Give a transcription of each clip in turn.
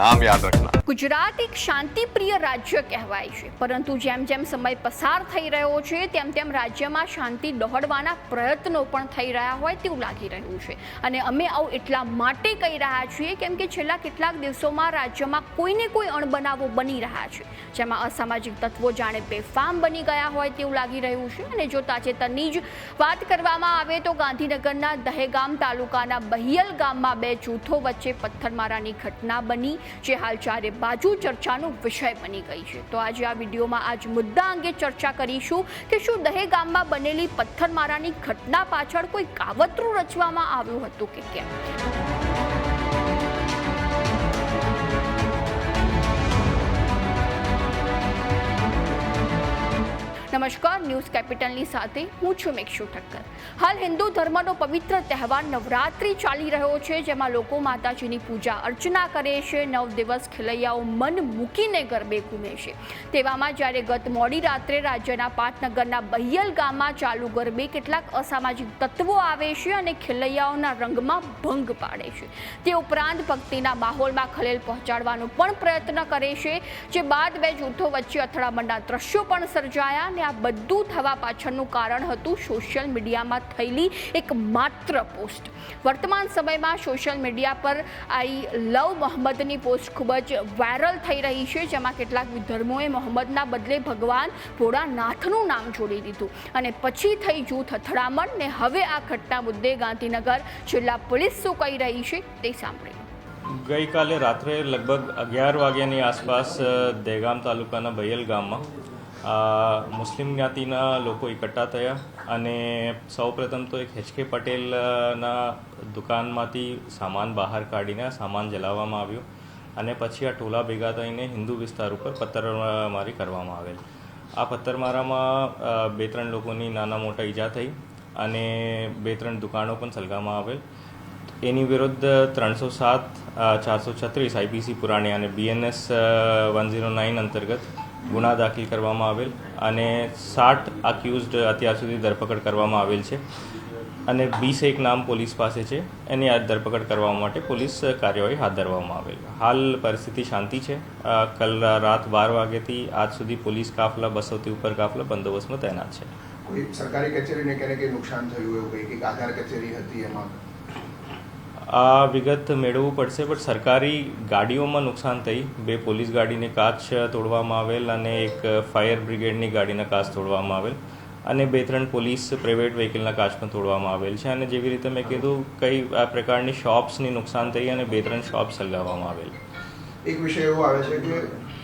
નામ યાદ રાખના. ગુજરાત એક શાંતિપ્રિય રાજ્ય કહેવાય છે. પરંતુ જેમ જેમ સમય પસાર થઈ રહ્યો છે, તેમ તેમ રાજ્યમાં શાંતિ દોહડવાના પ્રયત્નો પણ થઈ રહ્યા હોય તેવું લાગી રહ્યું છે. અને અમે આવું એટલા માટે કહી રહ્યા છીએ કેમ કે છેલ્લા કેટલાક દિવસોમાં રાજ્યમાં કોઈને કોઈ અણબનાવો બની રહ્યા છે. જેમાં અસામાજિક તત્વો જાણે બેફામ બની ગયા હોય તેવું લાગી રહ્યું છે. અને જો તાજેતરની જ વાત કરવામાં આવે તો ગાંધીનગરના દહેગામ તાલુકાના બહિયલ ગામમાં બે જૂથો વચ્ચે પથ્થરમારાની ઘટના બની. જે હાલ ચારે બાજુ ચર્ચાનો વિષય બની ગઈ છે. તો આજે આ વિડીયોમાં આજ મુદ્દા અંગે ચર્ચા કરીશું કે શું દહે ગામમાં બનેલી પથ્થરમારાની ઘટના પાછળ કોઈ કાવતરું રચવામાં આવ્યું હતું કે કેમ? નમસ્કાર, ન્યૂઝ કેપિટલની સાથે હું છું મેક્ષુ ઠક્કર. હાલ હિન્દુ ધર્મનો પવિત્ર તહેવાર નવરાત્રિ ચાલી રહ્યો છે, જેમાં લોકો માતાજીની પૂજા અર્ચના કરે છે, નવ દિવસ ખેલૈયાઓ મન મૂકીને ગરબે ઘૂમે છે. તેવામાં જ્યારે ગત મોડી રાત્રે રાજ્યના પાટનગરના બહિયલ ગામમાં ચાલુ ગરબે કેટલાક અસામાજિક તત્વો આવે છે અને ખેલૈયાઓના રંગમાં ભંગ પાડે છે. તે ઉપરાંત ભક્તિના માહોલમાં ખલેલ પહોંચાડવાનો પણ પ્રયત્ન કરે છે, જે બાદ બે જૂથો વચ્ચે અથડામણના દ્રશ્યો પણ સર્જાયા અને આ બધું થવા પાછળનું કારણ હતું સોશિયલ મીડિયામાં થયેલી એક માત્ર પોસ્ટ. વર્તમાન સમયમાં સોશિયલ મીડિયા પર આઈ લવ મોહમ્મદની પોસ્ટ ખૂબ જ વાયરલ થઈ રહી છે, જેમાં કેટલાક વિધર્મોએ મોહમ્મદના બદલે ભગવાન ભોળાનાથનું નામ જોડી દીધું. અને પછી થઈ જૂથ અથડામણ ને હવે આ ઘટના મુદ્દે ગાંધીનગર જિલ્લા પોલીસ શું કહી રહી છે તે સાંભળી ગઈકાલે રાત્રે લગભગ અગિયાર વાગ્યાની આસપાસ દહેગામ તાલુકાના બૈયલ ગામમાં મુસ્લિમ જ્ઞાતિના લોકો એકઠા થયા અને સૌપ્રથમ તો એક એચકે પટેલના દુકાનમાંથી સામાન બહાર કાઢીને સામાન જલાવવામાં આવ્યો અને પછી આ ટોલા ભેગા થઈને હિન્દુ વિસ્તાર ઉપર પથ્થરમારી કરવામાં આવેલ. આ પથ્થરમારામાં બે ત્રણ લોકોની નાના મોટા ઈજા થઈ અને બે ત્રણ દુકાનો પણ સળગાવવામાં આવેલ. એની વિરુદ્ધ ત્રણસો સાત ચારસો છત્રીસ આઈપીસી પુરાણી અને બીએનએસ વન ઝીરો નાઇન અંતર્ગત ગુના દાખલ કરવામાં આવેલ અને સાઠ અક્યુઝડ અત્યાર સુધી ધરપકડ કરવામાં આવેલ છે અને વીસ એક નામ પોલીસ પાસે છે. એની આ ધરપકડ કરવા માટે પોલીસ કાર્યવાહી હાથ ધરવામાં આવેલ. હાલ પરિસ્થિતિ શાંતિ છે. કલ રાત બાર વાગ્યાથી આજ સુધી પોલીસ કાફલા, બસોથી ઉપર કાફલા બંદોબસ્તમાં તૈનાત છે. કોઈ સરકારી કચેરીને ક્યારેક નુકસાન થયું એવું કંઈક આધાર કચેરી હતી એમાં? આ વિગત મેળવવું પડશે બટ સરકારી ગાડીઓમાં નુકસાન થઈ. બે પોલીસ ગાડીને કાચ તોડવામાં આવેલ અને એક ફાયર બ્રિગેડની ગાડીના કાચ તોડવામાં આવેલ અને બે ત્રણ પોલીસ પ્રાઇવેટ વ્હીકલના કાચ પણ તોડવામાં આવેલ છે. અને જેવી રીતે મેં કીધું, કઈ આ પ્રકારની શોપ્સની નુકસાન થઈ અને બે ત્રણ શોપ સળગાવવામાં આવેલ. એક વિષય એવો આવે છે કે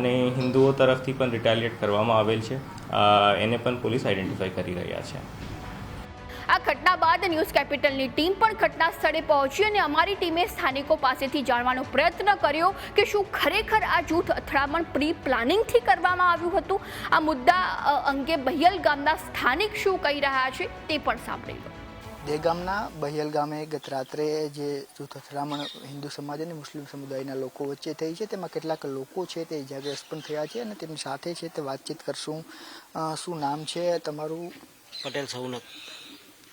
અને હિન્દુઓ તરફથી પણ રિટાલિએટ કરવામાં આવેલ છે. એને પણ પોલીસ આઈડેન્ટિફાઈ કરી રહ્યા છે. આ ઘટના બાદ ન્યૂઝ કેપિટલની ટીમ પણ ઘટના સ્થળે પહોંચી અને અમારી ટીમે સ્થાનિકો પાસેથી જાણવાનો પ્રયત્ન કર્યો કે શું ખરેખર આ જૂથ અથડામણ પ્રી પ્લાનિંગથી કરવામાં આવ્યું હતું? આ મુદ્દા અંગે બહિયલ ગામના સ્થાનિક શું કહી રહ્યા છે તે પણ સાંભળી લો. દેગામના બહિયલ ગામે ગત રાત્રે જે જૂથ અથડામણ હિન્દુ સમાજ અને મુસ્લિમ સમુદાયના લોકો વચ્ચે થઈ છે તેમાં કેટલાક લોકો છે તે ઇજાગ્રસ્ત પણ થયા છે અને તેમની સાથે છે તે વાતચીત કરશું. શું નામ છે તમારું? પટેલ સૌનક.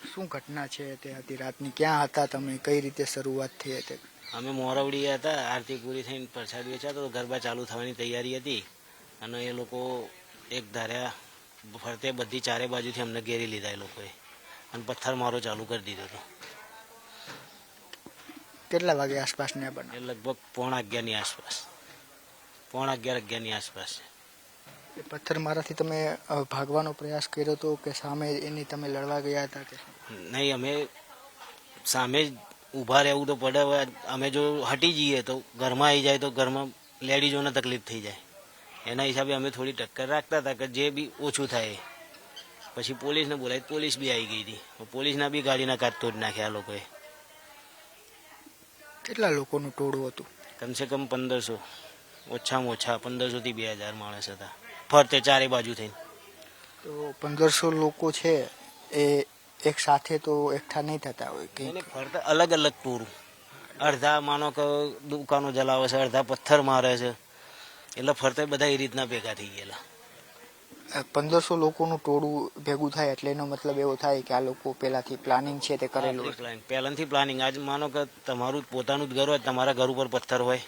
શું ઘટના છે તે હતી રાતની? ક્યાં હતા તમે? કઈ રીતે શરૂઆત થઈ તે અમે મોરવડી હતા આરતી પૂરી થઈને પ્રસાદ વેચાતો તો ગરબા ચાલુ થવાની તૈયારી હતી અને એ લોકો એક ધાર્યા ફરતે બધી ચારે બાજુથી અમને ઘેરી લીધા એ લોકોએ. અને પથ્થર મારો ચાલુ કરી દીધો હતો. કેટલા વાગે આસપાસ ને એ લગભગ પોણા અગિયારની આસપાસ. પોણા અગિયાર અગિયારની આસપાસ. એ પથ્થરમારાથી તમે ભાગવાનો પ્રયાસ કર્યો હતો કે સામે એની તમે લડવા ગયા હતા કે? નહીં અમે સામે જ ઊભા રહેવું તો પડે અમે જો હટી જઈએ તો ઘરમાં આવી જાય તો ઘરમાં લેડીઝોને તકલીફ થઈ જાય. એના હિસાબે અમે થોડી ટક્કર રાખતા હતા કે જે બી ઓછું થાય. પછી પોલીસને બોલાવી પોલીસ બી આવી ગઈ હતી. પોલીસના બી ગાડીના કાચ તોડી નાખ્યા આ લોકોએ. કેટલા લોકોનું ટોળું હતું? કમસે કમ પંદરસો. ઓછામાં ઓછા પંદરસોથી બે હજાર માણસ હતા. ફરતે ચારે બાજુ થઈને. તો પંદરસો લોકો છે એ એક સાથે તો એકઠા નહીં થતા હોય કે ફરતા અલગ અલગ ટોળું. અડધા માનો કે દુકાનો જલાવે છે અડધા પથ્થર મારે છે. એટલે ફરતે બધા એ રીતના ભેગા થઈ ગયેલા. પંદરસો લોકોનું ટોળું ભેગું થાય એટલે એનો મતલબ એવો થાય કે આ લોકો પહેલાથી પ્લાનિંગ છે તે કરેલું પહેલાથી પ્લાનિંગ પહેલાંથી પ્લાનિંગ આજ માનો કે તમારું પોતાનું જ ઘર હોય તમારા ઘર ઉપર પથ્થર હોય.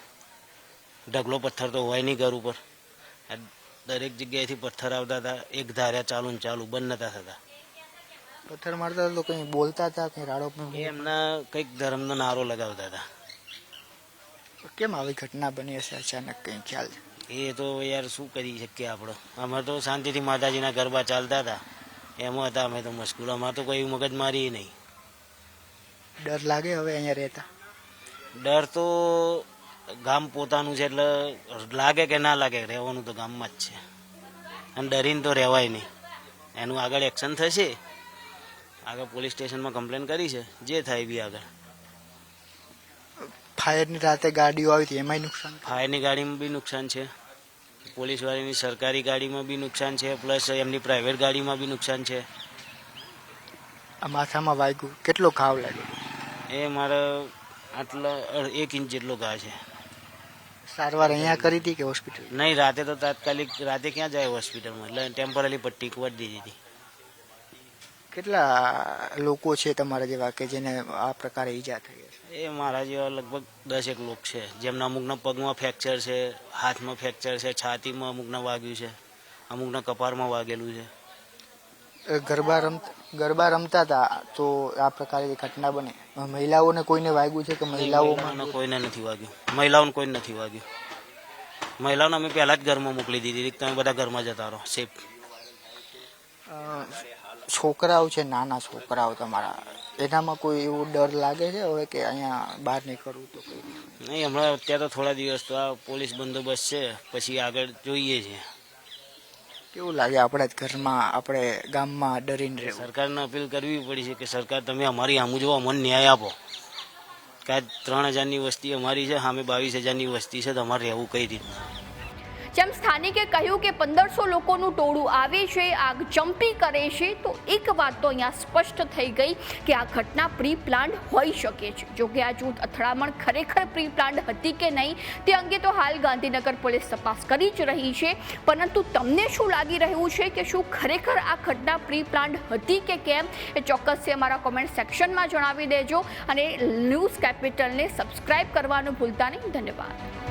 ઢગલો પથ્થર તો હોય નહીં ઘર ઉપર. દરેક જગ્યાએથી પથ્થર આવતા હતા એક ધાર્યા ચાલુ ને ચાલુ બંધ નતા થતા. પથ્થર મારતા તો કંઈ બોલતા હતા કંઈ રાડો એમના કંઈક ધર્મનો નારો લગાવતા હતા. કેમ આવી ઘટના બની હશે અચાનક? કંઈ ખ્યાલ? છે? એ તો યાર શું કરી શકીએ આપણે? અમે તો શાંતિથી માતાજીના ગરબા ચાલતા હતા. એમાં હતા અમે તો મસ્કુલ અમારે તો કોઈ મગજમારી નહીં. ડર લાગે હવે અહીંયા રહેતા? ડર તો ગામ પોતાનું છે એટલે લાગે કે ના લાગે રહેવાનું તો ગામમાં જ છે. અને ડરીને તો રહેવાય નહીં. એનું આગળ એક્શન થશે. આગળ પોલીસ સ્ટેશનમાં કમ્પ્લેન કરી છે. જે થાય બી આગળ. ફાયરની રાતે ગાડીઓ આવી હતી એમાંય નુકસાન ફાયરની ગાડીમાં બી નુકસાન છે. પોલીસવાળીની સરકારી ગાડીમાં બી નુકસાન છે પ્લસ એમની પ્રાઇવેટ ગાડીમાં બી નુકસાન છે. આ માથામાં વાગ્યું. કેટલો ઘાવ લાગ્યો? એ મારે આટલા એક ઇંચ જેટલો ઘા છે. સારવાર અહીંયા કરી હતી કે હોસ્પિટલ? નહીં રાતે તો તાત્કાલિક રાતે ક્યાં જાય હોસ્પિટલમાં? એટલે ટેમ્પરરી પટ્ટી કુવાડી દીધી હતી. કેટલા લોકો છે તમારા જેવા કે જેને આ પ્રકારે ઈજા થઈ હશે? એ મારા જેવા લગભગ દસેક લોક છે. જેમના અમુકના પગમાં ફ્રેક્ચર છે હાથમાં ફ્રેક્ચર છે છાતીમાં અમુકના વાગ્યું છે અમુકના કપારમાં વાગેલું છે. ગરબા રમતા ગરબા રમતા હતા તો આ પ્રકારે ઘટના બને? મહિલાઓને કોઈને વાગ્યું છે કે મહિલાઓમાં કોઈને નથી વાગ્યું. મહિલાઓને કોઈને નથી વાગ્યું. મહિલાઓને અમે પહેલા જ ઘરમાં મોકલી દીધી તમે બધા ઘરમાં જતા રહો. સેફ. છોકરાઓ છે નાના છોકરાઓ તમારા એનામાં કોઈ એવો ડર લાગે છે હવે કે અહીંયા બહાર નીકળવું તો નહીં? હમણાં અત્યારે તો થોડા દિવસ તો આ પોલીસ બંદોબસ્ત છે પછી આગળ જોઈએ છે. કેવું લાગે આપણા જ ઘરમાં આપણે ગામમાં ડરીને રહેવું? સરકારને અપીલ કરવી પડી છે કે સરકાર તમે અમારી આમ જોવો મન ન્યાય આપો. કાંઈ ત્રણ હજારની વસ્તી અમારી છે સામે બાવીસ હજારની વસ્તી છે તમારે રહેવું કઈ રીતના? જેમ સ્થાનિકે કહ્યું કે પંદરસો લોકોનું ટોળું આવે છે, આગ ચંપી કરે છે, તો એક વાત તો અહીંયા સ્પષ્ટ થઈ ગઈ કે આ ઘટના પ્રી પ્લાન્ડ હોઈ શકે છે. જો કે આ જૂથ અથડામણ ખરેખર પ્રી પ્લાન્ડ હતી કે નહીં, તે અંગે તો હાલ ગાંધીનગર પોલીસ તપાસ કરી જ રહી છે. પરંતુ તમને શું લાગી રહ્યું છે કે શું ખરેખર આ ઘટના પ્રી પ્લાન્ડ હતી કે કેમ? એ ચોક્કસથી અમારા કોમેન્ટ સેક્શનમાં જણાવી દેજો અને ન્યૂઝ કેપિટલને સબસ્ક્રાઇબ કરવાનું ભૂલતા નહીં. ધન્યવાદ.